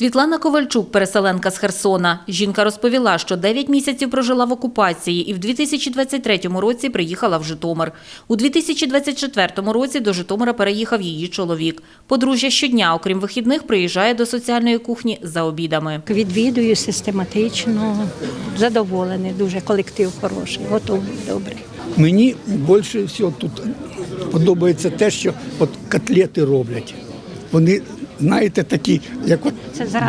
Світлана Ковальчук, переселенка з Херсона. Жінка розповіла, що 9 місяців прожила в окупації і в 2023 році приїхала в Житомир. У 2024 році до Житомира переїхав її чоловік. Подружжя щодня, окрім вихідних, приїжджає до соціальної кухні за обідами. Відвідую систематично, задоволений, дуже колектив хороший, готовий, добре. Мені більше всього тут подобається те, що от котлети роблять. Вони, знаєте, такі, як от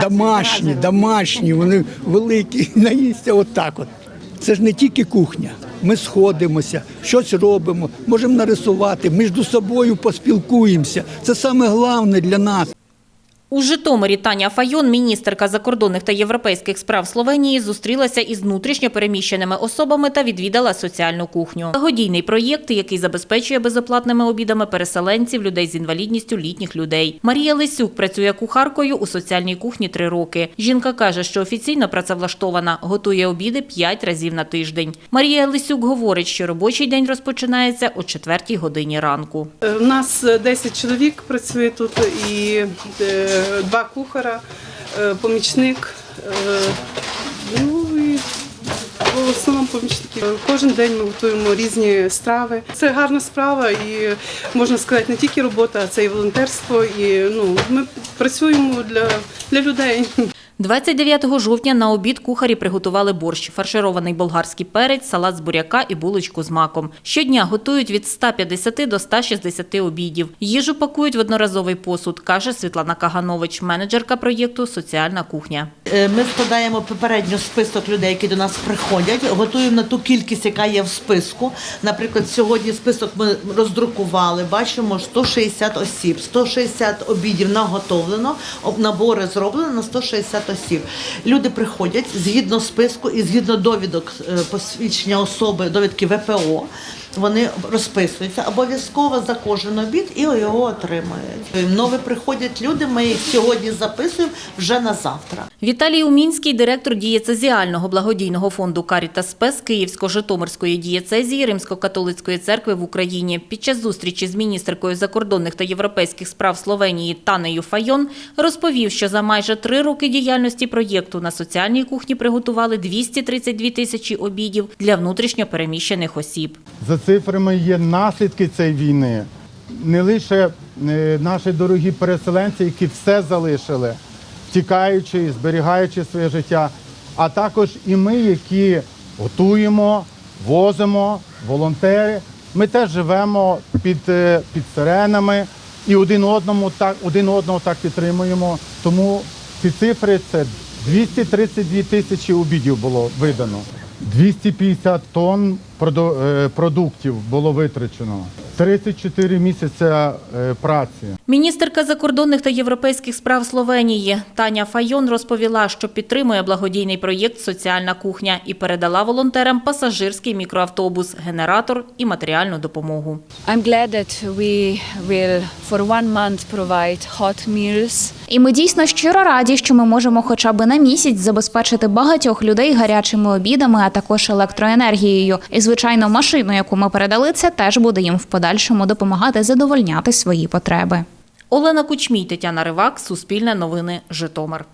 домашні, домашні, вони великі, наїсться отак от. Це ж не тільки кухня. Ми сходимося, щось робимо, можемо нарисувати, між собою поспілкуємося. Це саме головне для нас. У Житомирі Таня Файон, міністерка закордонних та європейських справ Словенії, зустрілася із внутрішньо переміщеними особами та відвідала соціальну кухню. Благодійний проєкт, який забезпечує безоплатними обідами переселенців, людей з інвалідністю, літніх людей. Марія Лисюк працює кухаркою у соціальній кухні три роки. Жінка каже, що офіційно працевлаштована, готує обіди п'ять разів на тиждень. Марія Лисюк говорить, що робочий день розпочинається о четвертій годині ранку. Е, У нас е, 10 чоловік працює тут і е, два кухара, е, помічник. е, Ну і в основному помічники. Кожен день ми готуємо різні страви. Це гарна справа, і можна сказати, не тільки робота, а це і волонтерство. І ну ми працюємо для, для людей. 29 жовтня на обід кухарі приготували борщ, фарширований болгарський перець, салат з буряка і булочку з маком. Щодня готують від 150 до 160 обідів. Їжу пакують в одноразовий посуд, каже Світлана Каганович, менеджерка проєкту Соціальна кухня. Е, Ми складаємо попередньо список людей, які до нас приходять, готуємо на ту кількість, яка є в списку. Наприклад, сьогодні список ми роздрукували, бачимо 160 осіб, 160 обідів наготовлено, набори зроблено на 160 осіб. Люди приходять згідно списку і згідно довідок е, посвідчення особи, довідки ВПО. Вони розписуються обов'язково за кожен обід і його отримують. Нові приходять люди. Ми їх сьогодні записуємо вже на завтра. Віталій Умінський, директор дієцезіального благодійного фонду «Карітас Спес» Київсько-Житомирської дієцезії Римсько-католицької церкви в Україні. Під час зустрічі з міністеркою закордонних та європейських справ Словенії Танею Файон розповів, що за майже три роки діяльності проєкту на соціальній кухні приготували 232 тисячі обідів для внутрішньо переміщених осіб. За цифрами є наслідки цієї війни. Не лише е, наші дорогі переселенці, які все залишили, втікаючи, і зберігаючи своє життя, а також і ми, які готуємо, возимо, волонтери. Ми теж живемо під, е, під сиренами і один одному так один одного так підтримуємо. Тому ці цифри це 232 тисячі обідів було видано. 250 тонн е, продуктів було витрачено. 34 місяця е, праці. Міністерка закордонних та європейських справ Словенії Таня Файон розповіла, що підтримує благодійний проєкт Соціальна кухня і передала волонтерам пасажирський мікроавтобус, генератор і матеріальну допомогу. I'm glad that we will for one month provide hot meals. І ми дійсно щиро раді, що ми можемо хоча б на місяць забезпечити багатьох людей гарячими обідами, а також електроенергією. І звичайно, машину, яку ми передали, це теж буде їм в подальшому допомагати задовольняти свої потреби. Олена Кучмій, Тетяна Ривак, Суспільне новини, Житомир.